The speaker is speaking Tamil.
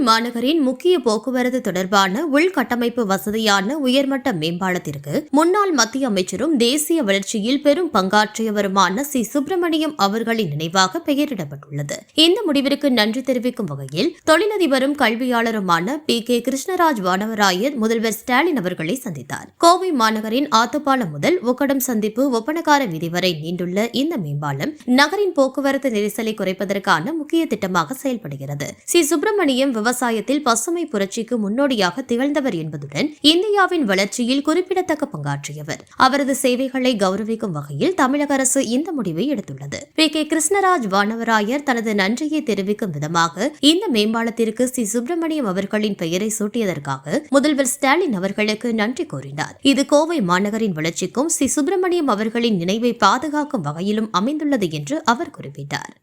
மாநகரின் முக்கிய போக்குவரத்து தொடர்பான உள்கட்டமைப்பு வசதியான உயர்மட்ட மேம்பாலத்திற்கு முன்னாள் மத்திய அமைச்சரும் தேசிய வளர்ச்சியில் பெரும் பங்காற்றியவருமான சி. சுப்பிரமணியம் அவர்களின் நினைவாக பெயரிடப்பட்டுள்ளது. இந்த முடிவிற்கு நன்றி தெரிவிக்கும் வகையில் தொழிலதிபரும் கல்வியாளருமான பி. கே. கிருஷ்ணராஜ் வானவராயர் முதல்வர் ஸ்டாலின் அவர்களை சந்தித்தார். கோவை மாநகரின் ஆத்துப்பாலம் முதல் ஒக்கடம் சந்திப்பு ஒப்பனக்கார விதி வரை நீண்டுள்ள இந்த மேம்பாலம் நகரின் போக்குவரத்து நெரிசலை குறைப்பதற்கான முக்கிய திட்டமாக செயல்படுகிறது. சி. சுப்பிரமணியம் விவசாயத்தில் பசுமை புரட்சிக்கு முன்னோடியாக திகழ்ந்தவர் என்பதுடன் இந்தியாவின் வளர்ச்சியில் குறிப்பிடத்தக்க பங்காற்றியவர். அவரது சேவைகளை கௌரவிக்கும் வகையில் தமிழக அரசு இந்த முடிவை எடுத்துள்ளது. பி. கே. கிருஷ்ணராஜ் வானவராயர் தனது நன்றியை தெரிவிக்கும் விதமாக இந்த மேம்பாலத்திற்கு சி. சுப்பிரமணியம் அவர்களின் பெயரை சூட்டியதற்காக முதல்வர் ஸ்டாலின் அவர்களுக்கு நன்றி கூறினார். இது கோவை மாநகரின் வளர்ச்சிக்கும் சி. சுப்பிரமணியம் அவர்களின் நினைவை பாதுகாக்கும் வகையிலும் அமைந்துள்ளது என்று அவர் குறிப்பிட்டார்.